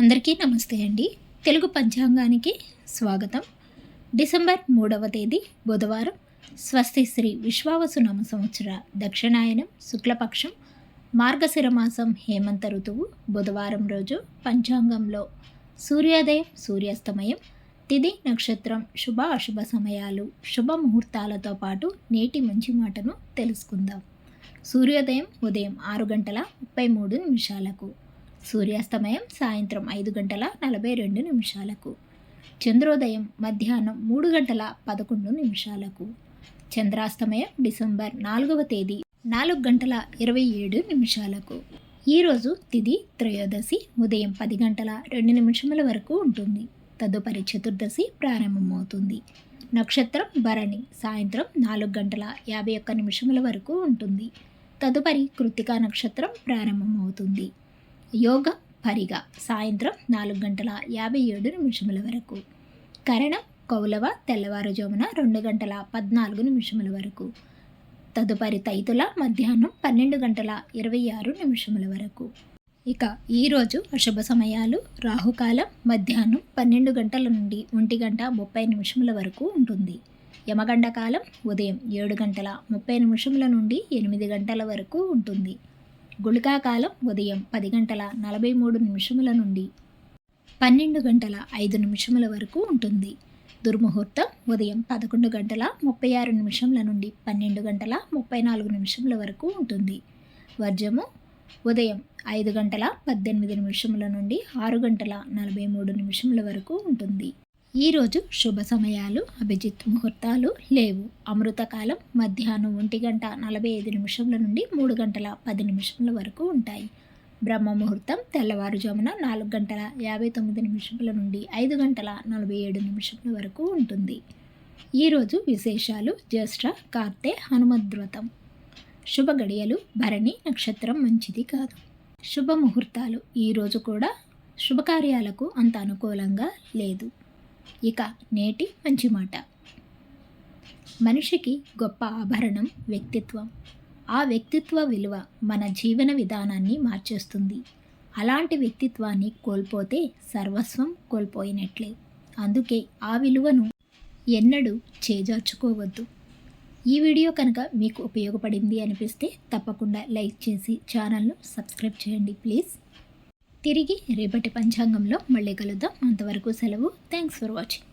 అందరికీ నమస్తే అండి. తెలుగు పంచాంగానికి స్వాగతం. డిసెంబర్ మూడవ తేదీ బుధవారం. స్వస్తి శ్రీ విశ్వావసునామ సంవత్సర దక్షిణాయనం శుక్లపక్షం మార్గశిర మాసం హేమంత ఋతువు బుధవారం రోజు పంచాంగంలో. సూర్యోదయం సూర్యాస్తమయం తిథి నక్షత్రం శుభ అశుభ సమయాలు శుభ ముహూర్తాలతో పాటు నేటి మంచి మాటను తెలుసుకుందాం. సూర్యోదయం ఉదయం ఆరు గంటల ముప్పై మూడు నిమిషాలకు. సూర్యాస్తమయం సాయంత్రం ఐదు గంటల నలభై రెండు నిమిషాలకు. చంద్రోదయం మధ్యాహ్నం మూడు గంటల పదకొండు నిమిషాలకు. చంద్రాస్తమయం డిసెంబర్ నాలుగవ తేదీ నాలుగు గంటల ఇరవై ఏడు నిమిషాలకు. ఈరోజు తిది త్రయోదశి ఉదయం పది గంటల రెండు నిమిషముల వరకు ఉంటుంది. తదుపరి చతుర్దశి ప్రారంభమవుతుంది. నక్షత్రం భరణి సాయంత్రం నాలుగు గంటల యాభై ఒక్క నిమిషముల వరకు ఉంటుంది. తదుపరి కృతికా నక్షత్రం ప్రారంభమవుతుంది. యోగ పరిగ. సాయంత్రం నాలుగు గంటల యాభై ఏడు నిమిషముల వరకు. కరణం కౌలవ తెల్లవారుజామున రెండు గంటల పద్నాలుగు నిమిషముల వరకు. తదుపరి తైతుల మధ్యాహ్నం పన్నెండు గంటల ఇరవై ఆరు నిమిషముల వరకు. ఇక ఈరోజు అశుభ సమయాలు. రాహుకాలం మధ్యాహ్నం పన్నెండు గంటల నుండి ఒంటి గంట ముప్పై నిమిషముల వరకు ఉంటుంది. యమగండ కాలం ఉదయం ఏడు గంటల ముప్పై నిమిషముల నుండి ఎనిమిది గంటల వరకు ఉంటుంది. గుళికాకాలం ఉదయం పది గంటల నలభై మూడు నిమిషముల నుండి పన్నెండు గంటల ఐదు నిమిషముల వరకు ఉంటుంది. దుర్ముహూర్తం ఉదయం పదకొండు గంటల ముప్పై ఆరు నిమిషముల నుండి పన్నెండు గంటల ముప్పై నాలుగు నిమిషముల వరకు ఉంటుంది. వర్జము ఉదయం ఐదు గంటల పద్దెనిమిది నిమిషముల నుండి ఆరు గంటల నలభై మూడు నిమిషముల వరకు ఉంటుంది. ఈరోజు శుభ సమయాలు అభిజిత్ ముహూర్తాలు లేవు. అమృతకాలం మధ్యాహ్నం ఒంటి గంట నలభై ఐదు నిమిషంల నుండి మూడు గంటల పది నిమిషముల వరకు ఉంటాయి. బ్రహ్మ ముహూర్తం తెల్లవారుజామున నాలుగు గంటల యాభై తొమ్మిది నిమిషముల నుండి ఐదు గంటల నలభై ఏడు నిమిషముల వరకు ఉంటుంది. ఈరోజు విశేషాలు జ్యేష్ఠ కార్తె హనుమద్వ్రతం. శుభ గడియలు భరణి నక్షత్రం మంచిది కాదు. శుభ ముహూర్తాలు ఈరోజు కూడా శుభకార్యాలకు అంత అనుకూలంగా లేదు. ఇక నేటి మంచి మాట. మనిషికి గొప్ప ఆభరణం వ్యక్తిత్వం. ఆ వ్యక్తిత్వ విలువ మన జీవన విధానాన్ని మార్చేస్తుంది. అలాంటి వ్యక్తిత్వాన్ని కోల్పోతే సర్వస్వం కోల్పోయినట్లే. అందుకే ఆ విలువను ఎన్నడూ చేజార్చుకోవద్దు. ఈ వీడియో కనుక మీకు ఉపయోగపడింది అనిపిస్తే తప్పకుండా లైక్ చేసి ఛానల్ను సబ్స్క్రైబ్ చేయండి ప్లీజ్. తిరిగి రేపటి పంచాంగంలో మళ్ళీ కలుద్దాం. అంతవరకు సెలవు. Thanks for watching